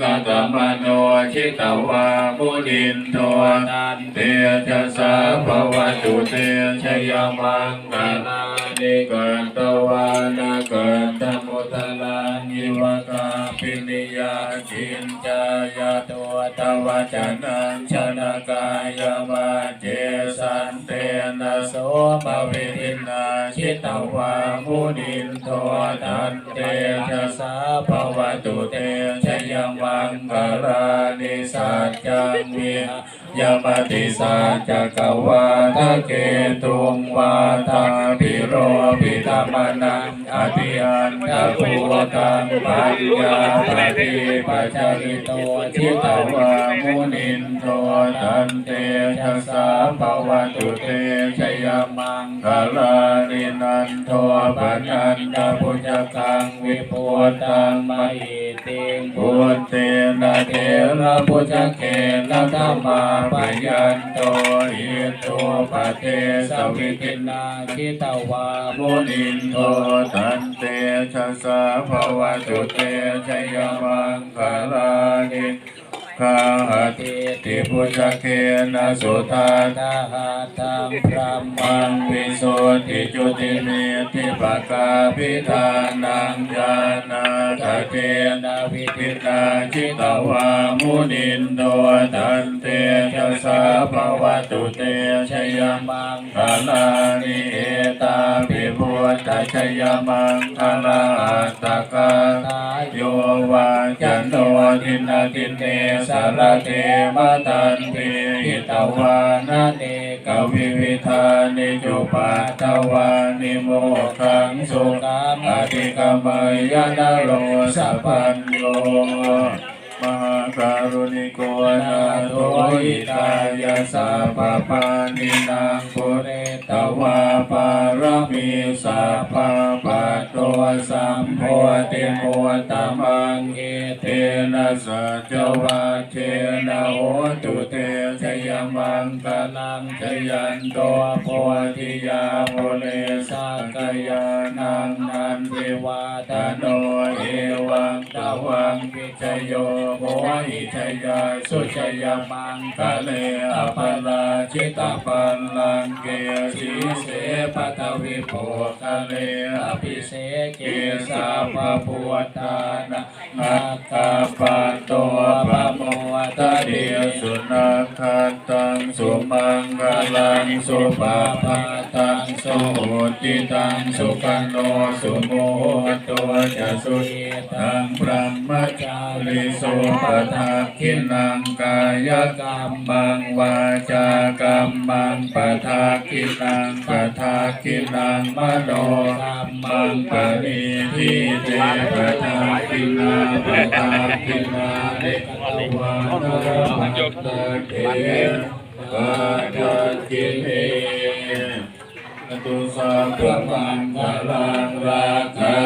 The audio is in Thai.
กตมโนชิตวามุนินโทนันเตชะสาภวตุเตชยมังกาลานิกันตวานาเกันตมุตลานิวกาปินิยาจินจายาตัวตวจนังชนะกายมาเจสันเตนะ โสภวิทินาชิตวามุนินโทตันเตชะสาภวตุเตชยมังกาลานิสัจจังวิยมติสัจจกวาทะเกตุงวาทาปิโรปิธรรมนังอภิอันตะภูตังปัญญาปฏิปัจจิโตชิตวามุนินโทตันเตชะสาภวตุเตช คลานินันโทปัญญันตพุจกังวิปุตังมหิติงพุทเตนะเทระพุจเกนะธรรมาปยันโตหิตุปะเทสวิกินาคิตวามุนินโทตันเตชะสาภวตุเตชยมังคลานิ คาหติติพุจเกนะสุตานาหาตังพระมังวิโสติจุติเมติปะกาพิธานังญาณาทะเทนะวิทินาจิตวามุนินโดตันเตชะสาภวตุเตชยมังคลานิเอตาภิพุทธชยมังคลาตะกาตายโย จันโนทินาทินเนสารเทมตันเติตวานาเนกวิวิธานิจุปัตตวานิโมขังสุขังอธิกรรมยานโรสัพพัญโย การุณิโกนาโทอิตายาสัพพปานินางปุเรตวาปารมีสัพพปัตโตสัมโพธิโมตมังเอเทนะสัจวัชเชนะโหตุเตชยมังคลังชยันโตโพธิยาโมเลสักยานังนันเทวาตโน ตวังวิจโยโหหิจยาสุชยมังคะเลอภราชิตาปัลลังเกสีเสปัตวิโภคะเลอภิเสเกสาปะพุทธานะนักขปั สุนัขขันตังสุมังคลังสุปาปาตังสุโหติตังสุขันโนสุโมตัวจะสุขีตังพระมจาริสุปทักขินังกายกรรมังวาจากรรมังปทักขินังปทักขินังมโนกรรมังปณิทิเตปทักขินาปทักขินาเอกตวานรัต เกปทักขิเนตุสังฆังคลังราคั